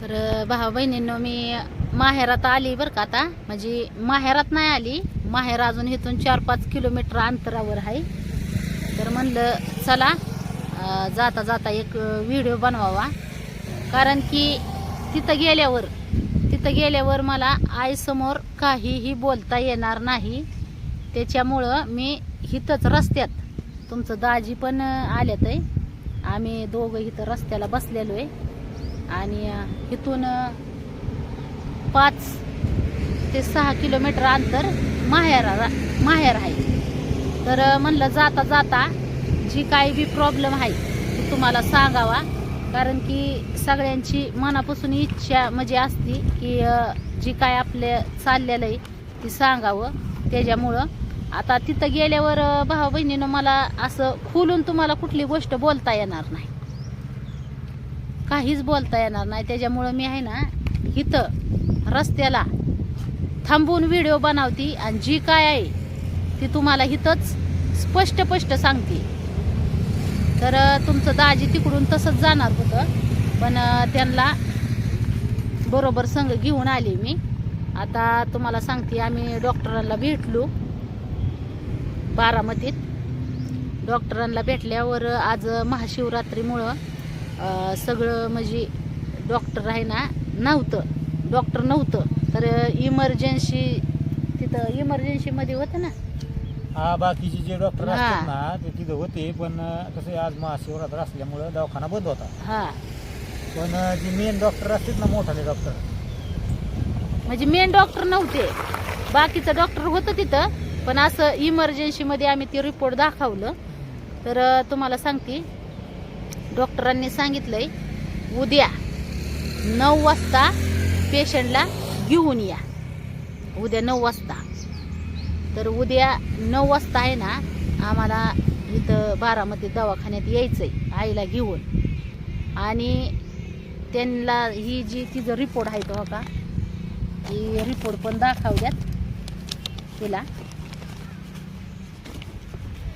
तर भाऊ बहिणींनो मी माहेरात आली बरं का आता. म्हणजे माहेरात नाही आली. माहेर अजून इथून चार पाच किलोमीटर अंतरावर आहे. तर म्हणलं चला जाता जाता एक व्हिडिओ बनवावा. कारण की तिथं गेल्यावर तिथं गेल्यावर मला आईसमोर काहीही बोलता येणार नाही. त्याच्यामुळं मी इथंच रस्त्यात तुमचं दाजी पण आल्यात आहे. आम्ही दोघं इथं रस्त्याला बसलेलो आहे. आणि इथून पाच ते सहा किलोमीटर अंतर माहेरा माहेर आहे. तर म्हणलं जाता जाता जी काही बी प्रॉब्लेम आहे ती तुम्हाला सांगावा. कारण की सगळ्यांची मनापासून इच्छा म्हणजे असती की जी काय आपले चाललेलं आहे ती सांगावं. त्याच्यामुळं आता तिथं गेल्यावर भाऊ बहिणीनं मला असं खुलून तुम्हाला कुठली गोष्ट बोलता येणार नाही. काहीच बोलता येणार नाही. त्याच्यामुळं मी आहे ना इथं रस्त्याला थांबून व्हिडिओ बनवती आणि जी काय आहे ती तुम्हाला इथंच स्पष्ट स्पष्ट सांगते. तर तुमचं दाजी तिकडून तसंच जाणार होतं पण त्यांना बरोबर संघ घेऊन आले मी. आता तुम्हाला सांगते आम्ही डॉक्टरांना भेटलो बारामतीत. डॉक्टरांना भेटल्यावर आज महाशिवरात्रीमुळं सगळं म्हणजे डॉक्टर आहे ना नव्हतं. डॉक्टर नव्हतं. तर इमर्जन्सी तिथं इमर्जन्सीमध्ये होतं ना? हा बाकीचे जे डॉक्टर. असतात ना ते तिथं होते पण कसं आज महाशिवरात्र असल्यामुळं दवाखाना बंद होता. हा. पण जे मेन डॉक्टर असतात ना मोठाले डॉक्टर म्हणजे मेन डॉक्टर नव्हते. बाकीचं डॉक्टर होतं तिथं पण असं इमर्जन्सीमध्ये आम्ही ते रिपोर्ट दाखवलं. तर तुम्हाला सांगते डॉक्टरांनी सांगितलंय उद्या नऊ वाजता पेशंटला घेऊन या. उद्या नऊ वाजता. तर उद्या नऊ वाजता आहे ना आम्हाला इथं बारामती दवाखान्यात यायचं आहे आईला घेऊन. आणि त्यांना ही जी तिचं रिपोर्ट आहे तो का ही रिपोर्ट पण दाखवल्यात तिला.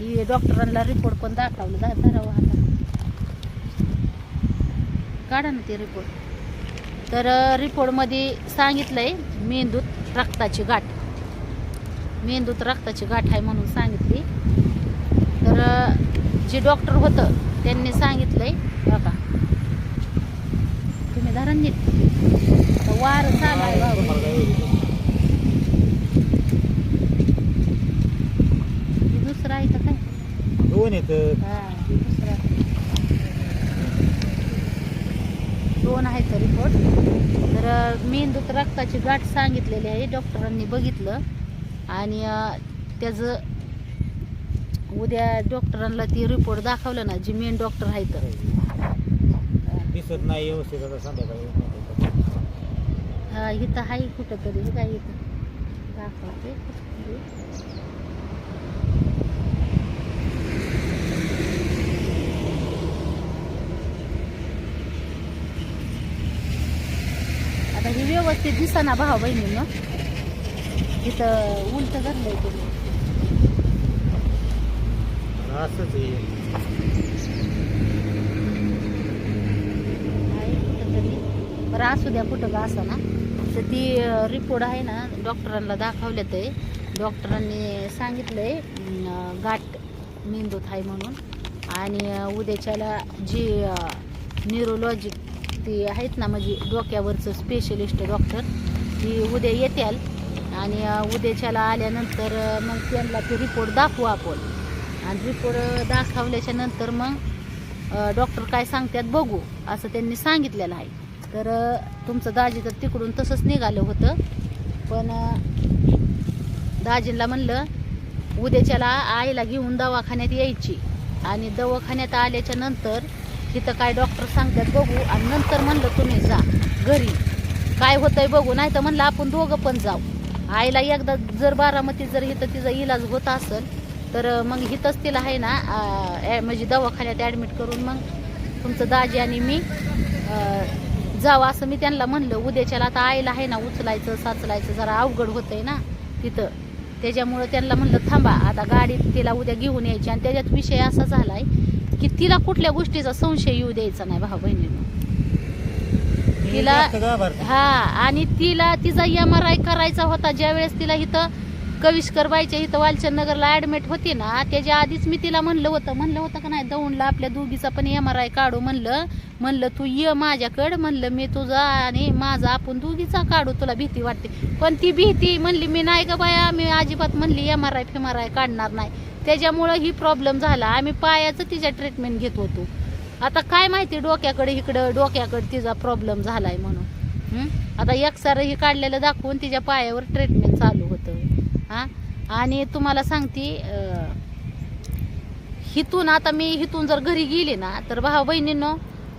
ही डॉक्टरांना रिपोर्ट पण दाखवलं. दा धरावं आता काढा ना ते रिपोर्ट तर रिपोर्टमध्ये सांगितलंय मेंदूत रक्ताची गाठ. मेंदूत रक्ताची गाठ आहे म्हणून सांगितली. तर जे डॉक्टर होतं त्यांनी सांगितलंय बघा. तुम्ही धरण आता वार चालू आहे दुसरं आहे का काय? दोन येतं हा, हे दुसरं आहे. दोन आहेत रिपोर्ट तर मेंदूत रक्ताची गाठ सांगितलेली आहे डॉक्टरांनी बघितलं. आणि त्याचं उद्या डॉक्टरांना ती रिपोर्ट दाखवलं ना जी मेन डॉक्टर आहे तर. दिसत नाही व्यवस्थित आता संध्याकाळी. हा इथं आहे कुठं तरी काय इथं. दाखवते. आता ही व्यवस्थित दिसना भाऊ बहिणीनं. इथं उलट धरलंय तुम्ही. असंच आहे. आहे बरं असू द्या कुठं का असं ना. तर ती रिपोर्ट आहे ना डॉक्टरांना दाखवले ते. डॉक्टरांनी सांगितलंय अं, गाठ मेंदूत आहे म्हणून. आणि उद्याच्याला जी न्यूरोलॉजिक ती आहेत ना म्हणजे डोक्यावरचं स्पेशलिस्ट डॉक्टर ती उद्या येत्याल आणि उद्याच्याला आल्यानंतर मग त्यांना ते रिपोर्ट दाखवू आपण. आणि रिपोर्ट दाखवल्याच्या नंतर मग डॉक्टर काय सांगतात बघू असं त्यांनी सांगितलेलं आहे. तर तुमचं दाजी तर तिकडून तसंच निघालं होतं. पण दाजीला दाजींना म्हणलं उद्याच्याला आईला घेऊन दवाखान्यात यायची. आणि दवाखान्यात आल्याच्यानंतर तिथं काय डॉक्टर सांगतात बघू. आणि नंतर म्हणलं तुम्ही जा घरी. काय होतंय बघू. नाही तर म्हणलं आपण दोघं पण जाऊ. आईला एकदा जर बारामती जर इथं तिचा इलाज होत असेल तर मग इथंच तिला आहे ना ॲ- म्हणजे दवाखान्यात ॲडमिट करून मग तुमचं दाजी आणि मी अं, जावं. असं मी त्यांना म्हणलं उद्याच्याला आता आईला आहे ना उचलायचं साचलायचं जरा अवघड होतंय ना तिथं. त्याच्यामुळं त्यांना म्हणलं थांबा आता गाडीत तिला उद्या घेऊन यायची. आणि त्याच्यात विषय असा झाला आहे की तिला कुठल्या गोष्टीचा संशय येऊ द्यायचा नाही भाऊ बहिणीनं ती तिला. हा आणि तिला तिचा एम आर आय करायचा होता ज्या वेळेस तिला इथं कविष्कर बाईच्या इथं वालचंद नगरला ऍडमिट होती ना त्याच्या आधीच मी तिला म्हणलं होतं. म्हणलं होतं का नाही दौंडला आपल्या दोघीचा पण एम आर आय काढू म्हणलं. म्हणलं तू ये माझ्याकडं म्हणलं मी तुझा आणि माझा आपण दोघीचा काढू तुला भीती वाटते. पण ती भीती म्हणली मी नाही का बाया मी अजिबात म्हणली M R I fame R I काढणार नाही. त्याच्यामुळं ही प्रॉब्लेम झाला. आम्ही पायाचं तिच्या ट्रीटमेंट घेत होतो. आता काय माहिती डोक्याकडे इकडं डोक्याकडे तिचा प्रॉब्लेम झालाय म्हणून. आता एक्सरे ही काढलेलं दाखवून तिच्या पायावर ट्रीटमेंट चालू होतं. हां? आणि तुम्हाला सांगते हिथून आता मी हिथून जर घरी गेली ना तर भाऊ बहिणींनो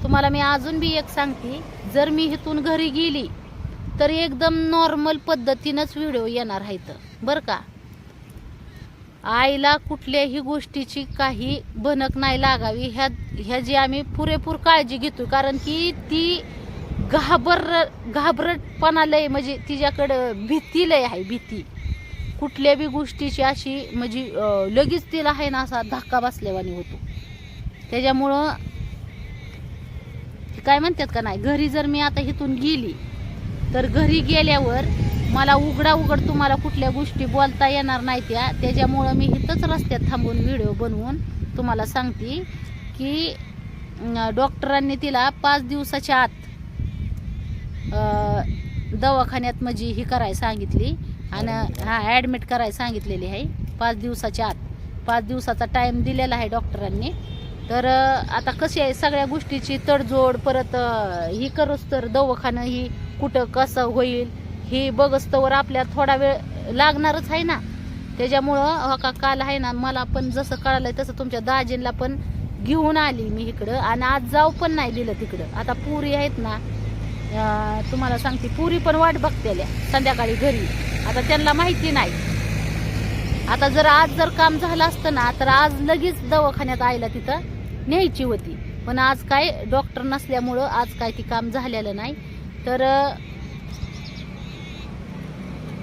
तुम्हाला मी अजून बी एक सांगते जर मी हिथून घरी गेली तर एकदम नॉर्मल पद्धतीनंच व्हिडिओ येणार आहेत. बरं का? आईला कुठल्याही गोष्टीची काही भनक नाही लागावी. ह्या ह्या जी आम्ही पुरेपूर काळजी घेतो कारण की ती घाबर घाबरटपणा लय म्हणजे तिच्याकडं भीती लय आहे भीती. कुठल्या बी गोष्टीची अशी म्हणजे लगेच तिला आहे ना असा धक्का बसल्यावानी होतो. त्याच्यामुळं काय म्हणतात का नाही घरी जर मी आता इथून गेली तर घरी गेल्यावर मला उघडा उघड तुम्हाला कुठल्या गोष्टी बोलता येणार नाही त्या त्याच्यामुळं मी इथंच रस्त्यात थांबून व्हिडिओ बनवून तुम्हाला सांगते की डॉक्टरांनी तिला पाच दिवसाच्या आत दवाखान्यात म्हणजे ही करायला सांगितली. आणि हा ॲडमिट करायला सांगितलेली आहे. पाच दिवसाच्या आत. पाच दिवसाचा टाईम दिलेला आहे डॉक्टरांनी तर आता कशी आहे सगळ्या गोष्टीची तडजोड परत ही करूच तर दवाखानं ही कुठं कसं होईल ही बघस्तवर आपल्या थोडा वेळ लागणारच आहे ना. त्याच्यामुळं हो का काल आहे ना मला पण जसं कळालंय तसं तुमच्या दाजींला पण घेऊन आली मी इकडं. आणि आज जाऊ पण नाही दिलं तिकडं. आता पुरी आहेत ना तुम्हाला सांगते पुरी पण वाट बघतेल्या संध्याकाळी घरी. आता त्यांना माहिती नाही. आता जर आज जर काम झालं असतं ना तर आज लगेच दवाखान्यात आईला तिथं न्यायची होती. पण आज काय डॉक्टर नसल्यामुळं आज काय ती काम झालेलं नाही. तर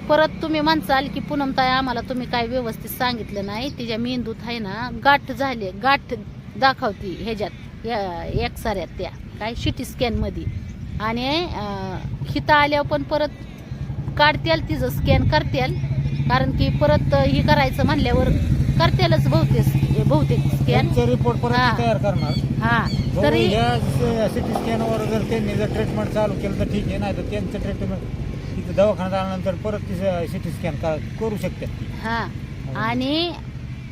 परत तुम्ही म्हणसाल की पूनमताई आम्हाला तुम्ही काय व्यवस्थित सांगितलं नाही. तिच्या मेंदूत आहे ना गाठ झाले गाठ दाखवती ह्याच्यात या एक्सऱ्यात त्या काय सिटी स्कॅनमध्ये आणि हिता हिथं आल्यावर पण परत काढत्याल तिचं स्कॅन करत्याल कारण की परत ही करायचं म्हणल्यावर करत्यालच बहुतेक बहुतेक स्कॅन रिपोर्ट परत हा. तयार करणार. हा. तरी सिटी स्कॅनवर जर त्यांनी जर ट्रीटमेंट चालू केलं तर ठीक आहे नाही तर त्यांचं ट्रीटमेंट तिथं दवाखान्यात आल्यानंतर परत ती सिटी स्कॅन करू शकते हा. आणि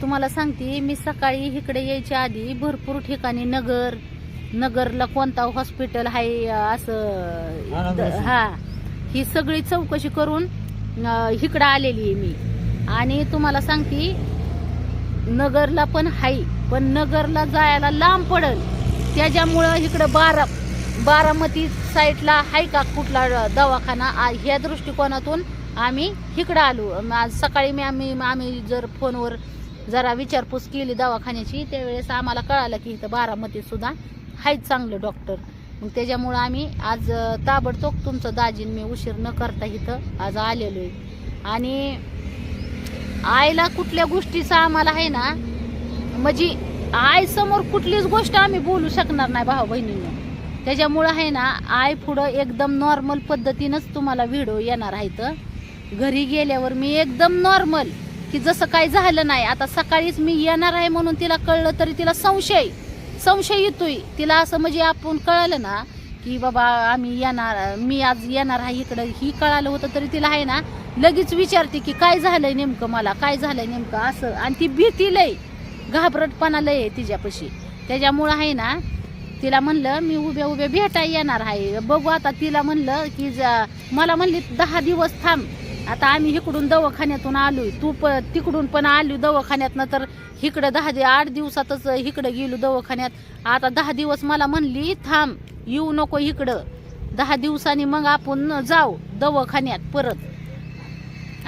तुम्हाला सांगते मी सकाळी इकडे यायच्या आधी भरपूर ठिकाणी नगर नगरला कोणता हॉस्पिटल आहे असं. हा. ही सगळी चौकशी करून इकडं आलेली आहे मी. आणि तुम्हाला सांगते नगरला पण हाय पण नगरला जायला लांब पडल. त्याच्यामुळं इकडं बारा बारामती साईडला हाय का कुठला दवाखाना? आ- ह्या दृष्टिकोनातून आम्ही इकडं आलो. आज सकाळी मी आम्ही आम्ही जर फोनवर जरा विचारपूस केली दवाखान्याची त्यावेळेस आम्हाला कळालं की इथं बारामतीत सुद्धा आहेत चांगलं डॉक्टर. मग त्याच्यामुळं आम्ही आज ताबडतोब तुमचं दाजीन मी उशीर न करता इथं आज आलेलो आहे. आणि आईला कुठल्या गोष्टीचा आम्हाला आहे ना म्हणजे आई समोर कुठलीच गोष्ट आम्ही बोलू शकणार नाही भाऊ बहिणींना. त्याच्यामुळं आहे ना आई पुढं एकदम नॉर्मल पद्धतीनंच तुम्हाला व्हिडिओ येणार आहे तर घरी गेल्यावर मी एकदम नॉर्मल की जसं काही झालं नाही आता सकाळीच मी येणार आहे म्हणून तिला कळलं तरी तिला संशय. संशय येतोय. तिला असं म्हणजे आपण कळलं ना की बाबा आम्ही येणार मी आज येणार आहे इकडं. ही कळालं होतं तरी तिला आहे ना लगेच विचारते की काय झालंय नेमकं मला काय झालंय नेमकं असं. आणि ती भीती लय घाबरटपणा लय आहे तिच्यापाशी. त्याच्यामुळं आहे ना तिला म्हणलं मी उभ्या उभ्या भेटा येणार आहे. बघू आता तिला म्हणलं की जा- मला म्हणली दहा दिवस थांब. आता आम्ही इकडून दवाखान्यातून आलोय. तू प तिकडून पण आलो दवाखान्यातनं तर इकडं दहा दि आठ दिवसातच इकडं गेलो दवाखान्यात. आता दहा दिवस मला म्हणली थांब येऊ नको इकडं. दहा दिवसांनी मग आपण जाऊ दवाखान्यात परत.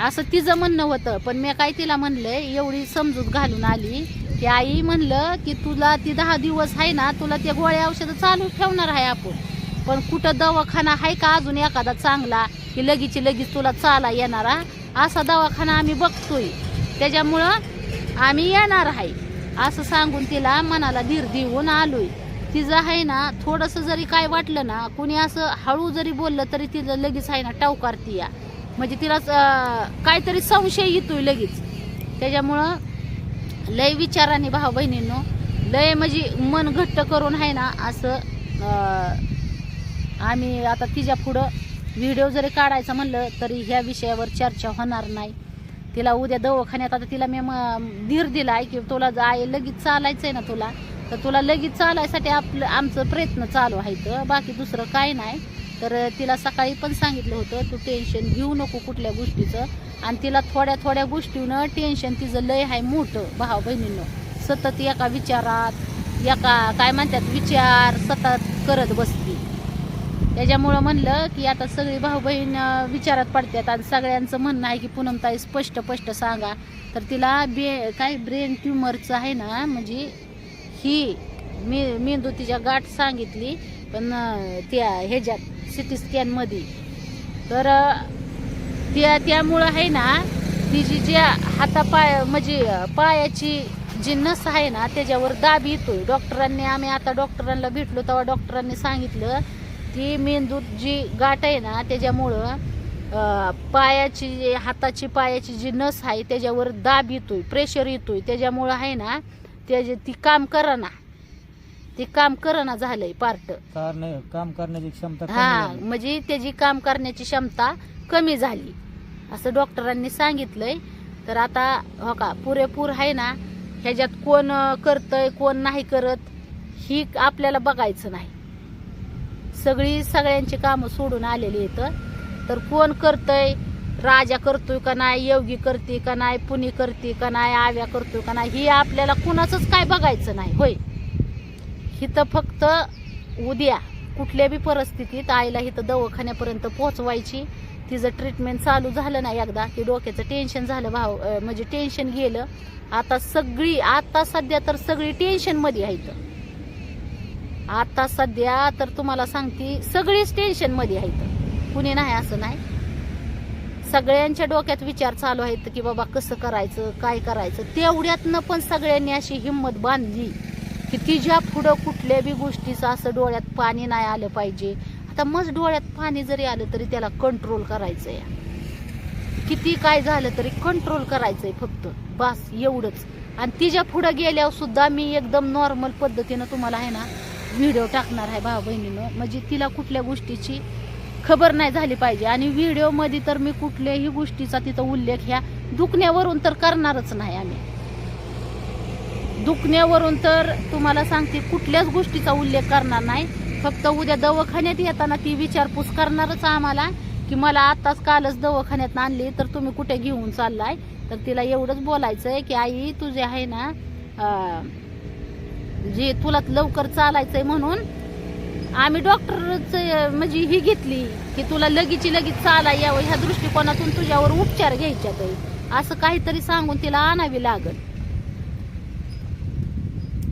असं तिचं म्हणणं होतं. पण मी काय तिला म्हणलं एवढी समजूत घालून आली की आई म्हणलं की तुला ती दहा दिवस आहे ना तुला त्या गोळ्या औषधं चालू ठेवणार आहे आपण. पण कुठं दवाखाना आहे का अजून एखादा चांगला? की लगेच लगेच तुला चाला येणारा असा दवाखाना आम्ही बघतोय. त्याच्यामुळं आम्ही येणार आहे. असं सांगून तिला मनाला धीर देऊन आलोय. तिचं आहे ना थोडंसं जरी काय वाटलं ना कुणी असं हळू जरी बोललं तरी तिचं लगेच आहे ना टावकारती या म्हणजे तिला काहीतरी संशय येतोय लगेच. त्याच्यामुळं लय विचाराने भाऊ बहिणींनो लय म्हणजे मन घट्ट करून आहे ना असं आम्ही आता तिच्या पुढं व्हिडिओ जरी काढायचा म्हणलं तरी ह्या विषयावर चर्चा होणार नाही. तिला उद्या दवाखान्यात आता तिला मी धीर दिला दिलाय की तुला आहे लगेच चालायचं आहे ना तुला. तर तुला लगेच चालायसाठी आपलं आमचं प्रयत्न चालू आहेत. बाकी दुसरं काय नाही. तर तिला सकाळी पण सांगितलं होतं तू टेन्शन घेऊ नको कुठल्या गोष्टीचं. आणि तिला थोड्या थोड्या गोष्टीनं टेन्शन तिचं लय आहे मोठं भाऊ बहिणीनं. सतत एका विचारात एका काय म्हणतात विचार सतत करत बसती त्याच्यामुळं म्हणलं की आता सगळी भाऊ बहीण विचारात पडतात आणि सगळ्यांचं म्हणणं आहे की पूनमताई स्पष्ट स्पष्ट सांगा. तर तिला बे काय ब्रेन ट्युमरचं आहे ना म्हणजे ही मे मेंदू तिच्या गाठ सांगितली पण त्या ह्याच्यात सिटी स्कॅनमध्ये तर त्या त्यामुळं आहे ना तिची ज्या हातापाय म्हणजे पायाची जी नस आहे ना त्याच्यावर दाब येतोय. डॉक्टरांनी आम्ही आता डॉक्टरांना भेटलो तेव्हा डॉक्टरांनी सांगितलं की मेंदूत जी गाठ आहे ना त्याच्यामुळं पायाची हाताची पायाची जी नस आहे त्याच्यावर दाब येतोय प्रेशर येतोय. त्याच्यामुळं आहे ना त्याचे ती काम करना. ती काम करना झालंय पार्ट कारण काम करण्याची क्षमता हा. म्हणजे त्याची काम करण्याची क्षमता कमी झाली. असं डॉक्टरांनी सांगितलंय. तर आता हो का पुरेपूर आहे ना ह्याच्यात कोण करतंय कोण नाही करत ही आपल्याला बघायचं नाही. सगळी सगळ्यांची कामं सोडून आलेली आहेत. तर कोण करतंय? राजा करतोय का नाही? योगी करते का नाही? पुणे करते का नाही? आव्या करतोय का नाही? ही आपल्याला कुणाचंच काय बघायचं नाही. होय. हिथं फक्त उद्या कुठल्या बी परिस्थितीत आईला इथं दवाखान्यापर्यंत पोहोचवायची. तिचं ट्रीटमेंट चालू झालं नाही एकदा. की डोक्याचं टेन्शन झालं भाव म्हणजे टेन्शन गेलं. आता सगळी आता सध्या तर सगळी टेन्शनमध्ये आहे इथं. आता सध्या तर तुम्हाला सांगते सगळीच टेन्शनमध्ये आहेत. कुणी नाही असं नाही. सगळ्यांच्या डोक्यात विचार चालू आहेत की बाबा कसं करायचं काय करायचं. तेवढ्यातनं पण सगळ्यांनी अशी हिंमत बांधली की तिच्या पुढं कुठल्या बी गोष्टीचं असं डोळ्यात पाणी नाही आलं पाहिजे. आता मग डोळ्यात पाणी जरी आलं तरी त्याला कंट्रोल करायचं आहे किती काय झालं तरी कंट्रोल करायचंय फक्त. बस एवढंच. आणि तिच्या पुढं गेल्यावर सुद्धा मी एकदम नॉर्मल पद्धतीनं तुम्हाला आहे ना व्हिडिओ टाकणार आहे भाऊ बहिणीनं. म्हणजे तिला कुठल्या गोष्टीची खबर नाही झाली पाहिजे. आणि व्हिडिओमध्ये तर मी कुठल्याही गोष्टीचा तिथं उल्लेख ह्या दुखण्यावरून तर करणारच नाही आम्ही. दुखण्यावरून तर तुम्हाला सांगते कुठल्याच गोष्टीचा उल्लेख करणार नाही. फक्त उद्या दवाखान्यात येताना ती विचारपूस करणारच आम्हाला की मला आत्ताच कालच दवाखान्यात आणली तर तुम्ही कुठे घेऊन चाललाय? तर तिला एवढंच बोलायचं आहे की आई तुझे आहे ना जे तुला लवकर चालायचंय म्हणून आम्ही डॉक्टरच म्हणजे ही घेतली की तुला लगेची लगेच चाला यावं ह्या दृष्टिकोनातून तुझ्यावर उपचार घ्यायच्यात आहे. असं काहीतरी सांगून तिला आणावी लागल.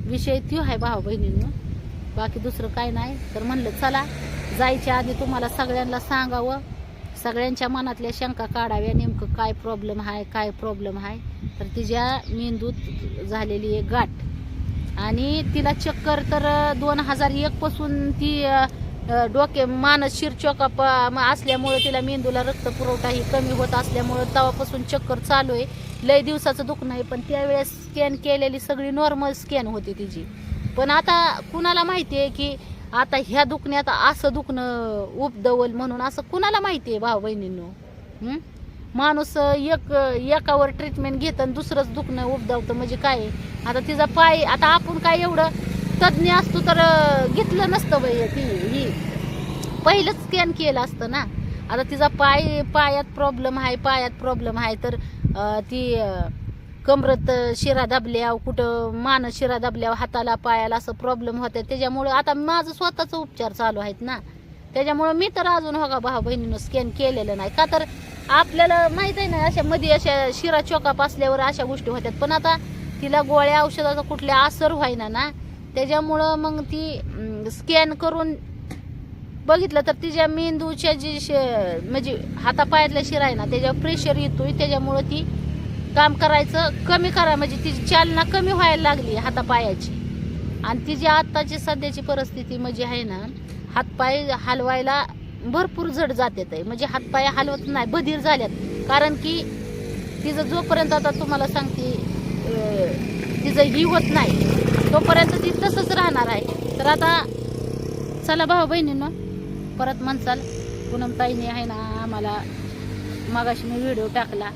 विषय त्यो आहे भाऊ बहिणींना. बाकी दुसरं काय नाही. तर म्हणलं चला जायच्या आधी तुम्हाला सगळ्यांना सांगावं. सगळ्यांच्या मनातल्या शंका काढाव्या नेमकं काय प्रॉब्लेम आहे काय प्रॉब्लेम आहे. तर तिच्या मेंदूत झालेली एक गाठ. आणि तिला चक्कर तर दोन हजार एक पासून ती डोके मानस शिरचोका असल्यामुळं म- तिला मेंदूला रक्त पुरवठा ही कमी होत असल्यामुळं तवापासून चक्कर चालू आहे. लय दिवसाचं दुखणं आहे पण त्यावेळेस स्कॅन केलेली सगळी नॉर्मल स्कॅन होती तिची. पण आता कुणाला माहिती आहे की आता ह्या दुखण्यात असं दुखणं उपदवल म्हणून असं कुणाला माहिती आहे भाऊ बहिणींनो माणूस एक एकावर ट्रीटमेंट घेत आणि दुसरंच दुखणं उपदावतं म्हणजे काय आता तिचा पाय आता आपण काय एवढं तज्ज्ञ असतो तर घेतलं नसतं बाई ती ही. पहिलंच स्कॅन केलं असतं ना. आता तिचा पाय पायात प्रॉब्लेम आहे पायात प्रॉब्लेम आहे. तर ती कमरत शिरा दाबल्यावर कुठं मान शिरा दाबल्यावर हाताला पायाला असं प्रॉब्लेम होत्या. त्याच्यामुळं आता माझं स्वतःचा उपचार चालू आहेत ना. त्याच्यामुळं मी तर अजून हो का भाऊ बहिणीनं स्कॅन केलेलं नाही. का तर आपल्याला माहीत आहे ना अशा मध्ये अशा शिरा चोकाप असल्यावर अशा गोष्टी होत्यात. पण आता तिला गोळ्या औषधाचा कुठल्या असर व्हायना ना त्याच्यामुळं मग ती स्कॅन करून बघितलं तर तिच्या मेंदूच्या जी श- म्हणजे हातापायातल्या शिरा आहे ना त्याच्यावर प्रेशर येतोय त्याच्यामुळं ती काम करायचं कमी करा म्हणजे तिची चालना कमी व्हायला लागली हातापायाची. आणि तिची आत्ताची सध्याची परिस्थिती म्हणजे आहे ना हातपाय हलवायला भरपूर जड जातात आहे म्हणजे हातपाय हलवत नाही बधीर झाल्यात. कारण की तिचं जोपर्यंत आता तुम्हाला सांगते तिचं ही होत नाही तोपर्यंत ती तसंच राहणार आहे. तर आता चला भाऊ बहिणीनं परत म्हणचाल पूनमताईने आहे ना आम्हाला मागाशी मी व्हिडिओ टाकला.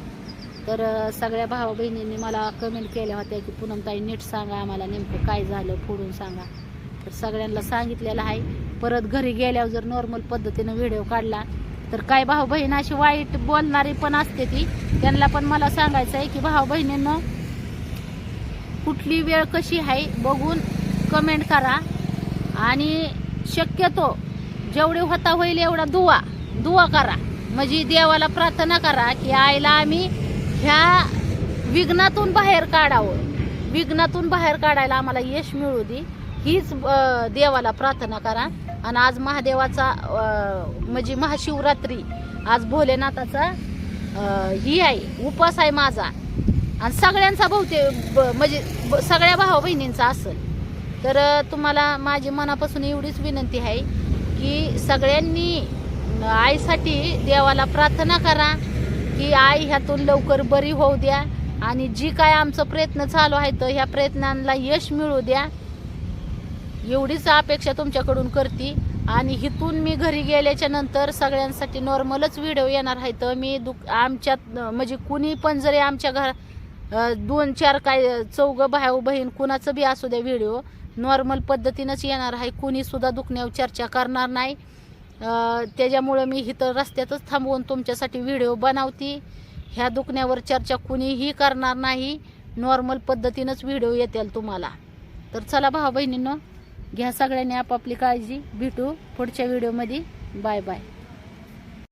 तर सगळ्या भावा बहिणींनी मला कमेंट केल्या होत्या की पूनमताई नीट सांगा आम्हाला नेमकं काय झालं फोडून सांगा. तर सगळ्यांना सांगितलेलं आहे. परत घरी गेल्यावर जर नॉर्मल पद्धतीनं व्हिडिओ काढला तर काय भाऊ बहीण अशी वाईट बोलणारी पण असते ती. त्यांना पण मला सांगायचं आहे की भाऊ बहिणींना कुठली वेळ कशी आहे बघून कमेंट करा. आणि शक्यतो जेवढे होता होईल एवढा दुवा दुवा करा. म्हणजे देवाला प्रार्थना करा की आईला आम्ही ह्या विघ्नातून बाहेर काढावं. विघ्नातून बाहेर काढायला आम्हाला यश मिळू दे. हीच देवाला प्रार्थना करा. आणि आज महादेवाचा म्हणजे महाशिवरात्री. आज भोलेनाथाचा ही आहे उपास आहे माझा. आणि सगळ्यांचा बहुतेक ब- म्हणजे ब- सगळ्या भावा बहिणींचा असेल. तर तुम्हाला माझी मनापासून एवढीच विनंती आहे की सगळ्यांनी आईसाठी देवाला प्रार्थना करा की आई ह्यातून लवकर बरी होऊ द्या. आणि जी काय आमचं प्रयत्न चालू आहे तर ह्या प्रयत्नांना यश मिळू द्या. एवढीच अपेक्षा तुमच्याकडून करते. आणि हिथून मी घरी गेल्याच्यानंतर सगळ्यांसाठी नॉर्मलच व्हिडिओ येणार आहे तर मी दु आमच्यात म्हणजे कुणी पण जरी आमच्या घर दोन चार काय चौघं भाऊ बहीण कुणाचं बी असू द्या व्हिडिओ नॉर्मल पद्धतीनंच येणार आहे. कुणीसुद्धा दुखण्यावर चर्चा करणार नाही. त्याच्यामुळं मी इथं रस्त्यातच थांबवून तुमच्यासाठी व्हिडिओ बनवते. ह्या दुखण्यावर चर्चा कुणीही करणार नाही. नॉर्मल पद्धतीनंच व्हिडिओ येतील तुम्हाला. तर चला भाऊ बहिणींना घ्या सगळ्यांनी आपापली काळजी. भेटू पुढच्या व्हिडिओमध्ये बाय बाय